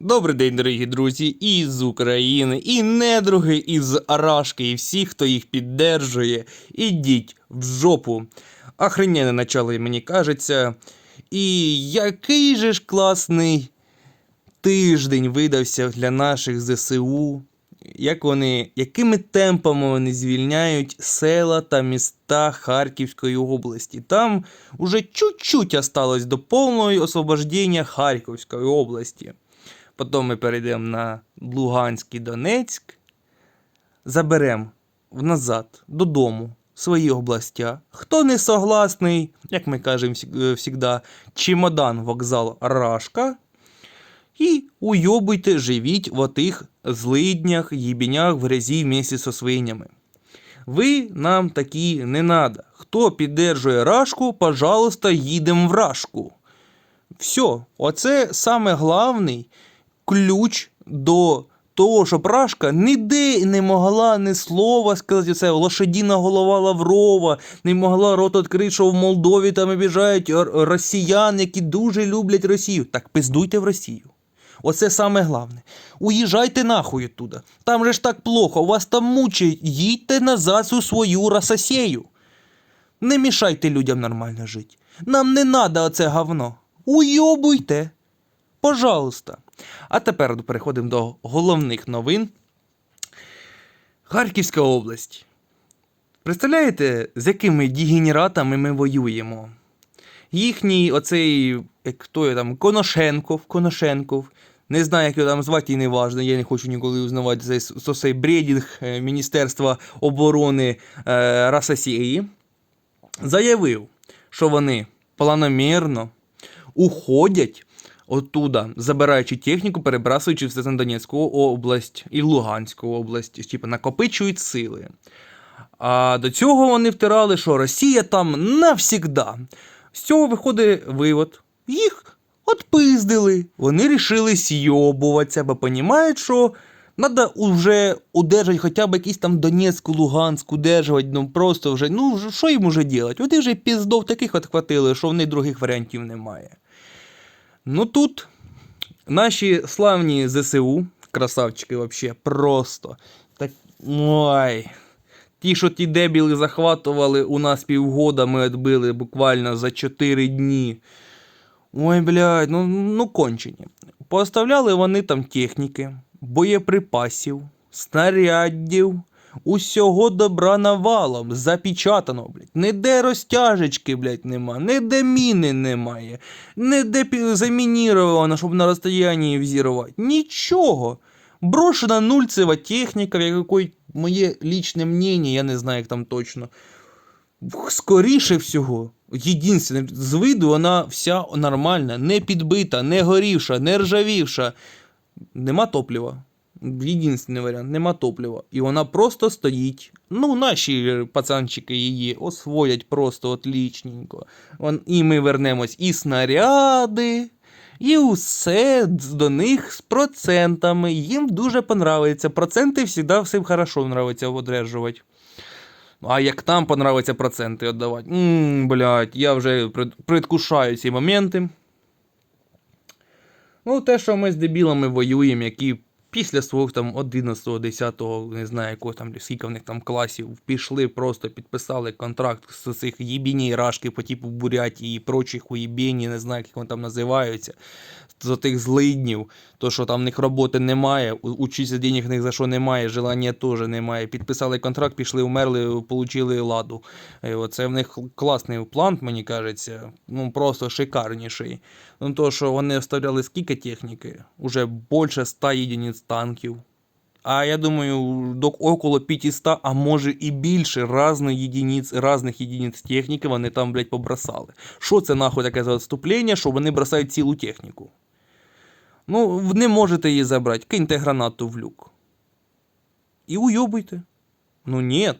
Добрий день, дорогі друзі, і з України, і недруги із Арашки, і всі, хто їх піддержує. Ідіть в жопу. Охрененне начало, мені кажеться. І який же ж класний тиждень видався для наших ЗСУ. Як вони, якими темпами вони звільняють села та міста Харківської області. Там уже чуть-чуть осталось до повного освобождення Харківської області. Потім ми перейдемо на Луганськ і Донецьк. Заберемо назад додому свої областя. Хто не согласний, як ми кажемо завжди, чемодан, вокзал Рашка. І уйобуйте, живіть в отих злиднях, їбінях в грязі вместе со свинями. Ви нам такі не надо. Хто піддержує Рашку, пожалуйста, їдемо в Рашку. Все, оце саме главний ключ до того, щоб Рашка ніде не могла ні слова сказати це лошадіна голова Лаврова, не могла рот відкрити, що в Молдові там обіжають росіян, які дуже люблять Росію. Так пиздуйте в Росію. Оце саме головне. Уїжджайте нахуй оттуда. Там же ж так плохо, вас там мучають. Їдьте назад у свою Рососею. Не мішайте людям нормально жити. Нам не надо оце говно. Уйобуйте. Пожалуйста. А тепер переходимо до головних новин. Харківська область. Представляєте, з якими дегенератами ми воюємо? Їхній оцей, як хто я там, Коношенков, Коношенков, не знаю, як його там звати, і не важно, я не хочу ніколи узнавати цей, цей бредінг е, Міністерства оборони е, Рососії, заявив, що вони планомірно уходять оттуда, забираючи техніку, перебрасуючи все на Донецьку область і Луганську область, типу, накопичують сили. А до цього вони втирали, що Росія там навсігда. З цього виходить вивод. Їх отпиздили. Вони рішили сйобуватися, бо розуміють, що треба вже удержати хоча б якийсь там Донецьку, Луганську удержувати, ну просто вже, ну що їм уже робити? Вони вже піздов таких отхватили, що в них других варіантів немає. Ну тут наші славні ЗСУ, красавчики вообще, просто. Так, ой. Ті, що ті дебіли захватували у нас півгода, ми відбили буквально за 4 дні. Ой, блядь, ну, ну кончені. Поставляли вони там техніки, боєприпасів, снарядів, усього добра навалом, запечатано, блядь. Ніде розтяжечки, блядь, нема, ніде міни немає, ніде пі- замініровано, щоб на розстоянні взірвати. Нічого. Брошена нульцева техніка, в якої моє лічне мнення, я не знаю, як там точно. Скоріше всього, єдине, з виду вона вся нормальна, не підбита, не горівша, не ржавівша. Нема топлива. Єдиний варіант, нема топлива. І вона просто стоїть. Ну, наші пацанчики її освоять просто отлічненько. І ми вернемось і снаряди, і усе до них з процентами. Їм дуже понравиться. Проценти завжди всім хорошо нравиться одержувати. А як нам понравиться проценти віддавати? Ммм, блядь, я вже пред- предвкушаю ці моменти. Ну, те, що ми з дебілами воюємо, які після свого там 11, 10, не знаю, якого там скільки в них там класів, пішли, просто підписали контракт з цих їбіні рашки по типу Бурятії і прочих уєбіні, не знаю, як вони там називаються, з тих злиднів, то що там в них роботи немає, учиться денег них за що немає, желання теж немає. Підписали контракт, пішли, умерли, получили ладу. І оце в них класний план, мені кажеться, ну просто шикарніший. Ну то, що вони оставляли скільки техніки? Уже більше 100 єдиниць танків. А я думаю, до около 500, а може і більше різних єдиниць, різних єдиниць техніки вони там, блядь, побросали. Що це нахуй таке за відступлення, що вони бросають цілу техніку? Ну, не можете її забрати, киньте гранату в люк. І уйобуйте. Ну ні.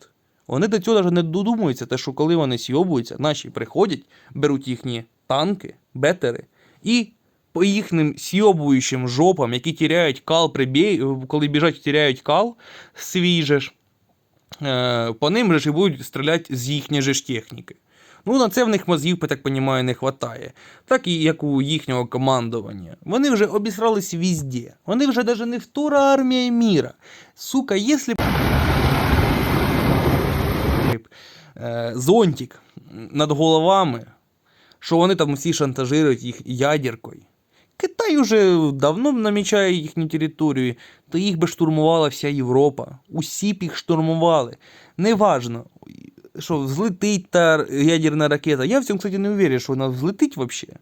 Вони до цього навіть не додумуються, те, що коли вони сйобуються, наші приходять, беруть їхні танки, бетери, і по їхнім сйобуючим жопам, які тіряють кал, прибій, коли біжать, тіряють кал, свій же ж, е, по ним же ж і будуть стріляти з їхньої ж техніки. Ну, на це в них мозгів, я так розумію, не вистачає. Так і як у їхнього командування. Вони вже обісрались везде. Вони вже навіть не втора армія міра. Сука, якщо е, зонтик над головами, що вони там всі шантажують їх ядеркою. Китай уже давно намічає їхню територію, то їх би штурмувала вся Європа. Усі б їх штурмували. Неважно, що взлетить та ядерна ракета. Я в цьому, кстати, не уверен, що вона взлетить взагалі.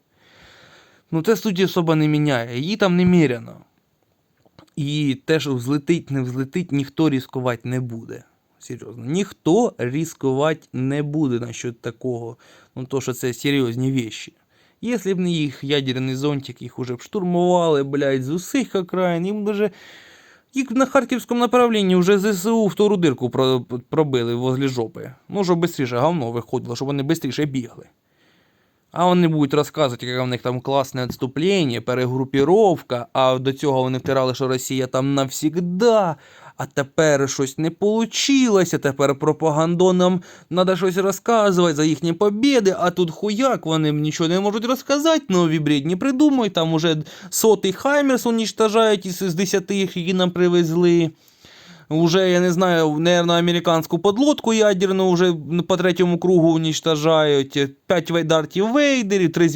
Ну, це суті особа не міняє. Її там не міряно. І те, що взлетить, не взлетить, ніхто ризикувати не буде. Серйозно. Ніхто ризикувати не буде насчет такого. Ну, то, що це серйозні вещі. Якщо б не їх ядерний зонтик, їх уже б штурмували, блядь, з усіх окраїн, їм даже. Їх на Харківському направлінні вже ЗСУ в ту дирку пробили возле жопи. Ну, щоб швидше говно виходило, щоб вони швидше бігли. А вони будуть розказувати, яке в них там класне відступлення, перегрупіровка, а до цього вони втирали, що Росія там навсігда. А тепер щось не вийшло, тепер пропагандонам треба щось розказувати за їхні побіди, а тут хуяк, вони нічого не можуть розказати, нові бредні придумують, там уже сотий Хаймерс унічтожають із десяти, які нам привезли. Уже, я не знаю, наверное, американську подлодку ядерну вже по третьому кругу уничтожають. П'ять вейдартів вейдерів, три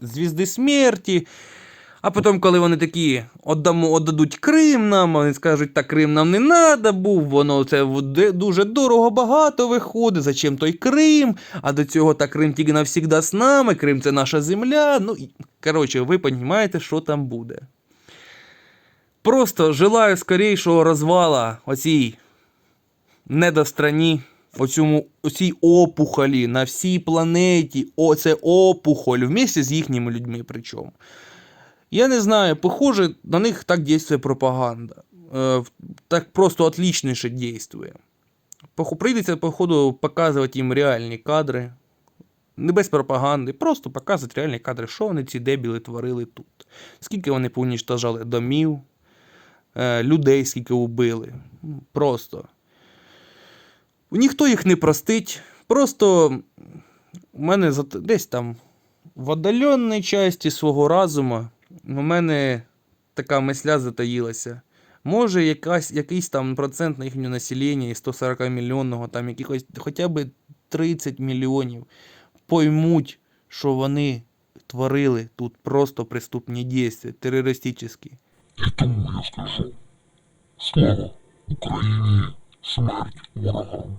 звізди смерті. А потім, коли вони такі отдамо, отдадуть Крим нам, вони скажуть, так Крим нам не треба був, воно це дуже дорого багато виходить. Зачем той Крим? А до цього так Крим тільки навсігда з нами, Крим це наша земля. Ну, коротше, ви розумієте, що там буде. Просто желаю скорейшого розвала оцій недострані, оцьому, оцій опухолі на всій планеті. Оце опухоль, вместе з їхніми людьми причому. Я не знаю, похоже, на них так дійствує пропаганда. Е, так просто отличніше дійствує. Прийдеться, походу, показувати їм реальні кадри. Не без пропаганди, просто показувати реальні кадри, що вони ці дебіли творили тут. Скільки вони поуніштажали домів, людей, скільки убили. Просто. Ніхто їх не простить. Просто у мене десь там в отдаленій часті свого розуму у мене така мисля затаїлася. Може, якась, якийсь там процент на їхнього населення із 140 мільйонного, там якихось хоча б 30 мільйонів поймуть, що вони творили тут просто преступні дії, терористичні. І тому я скажу слава Україні, смерть ворогам.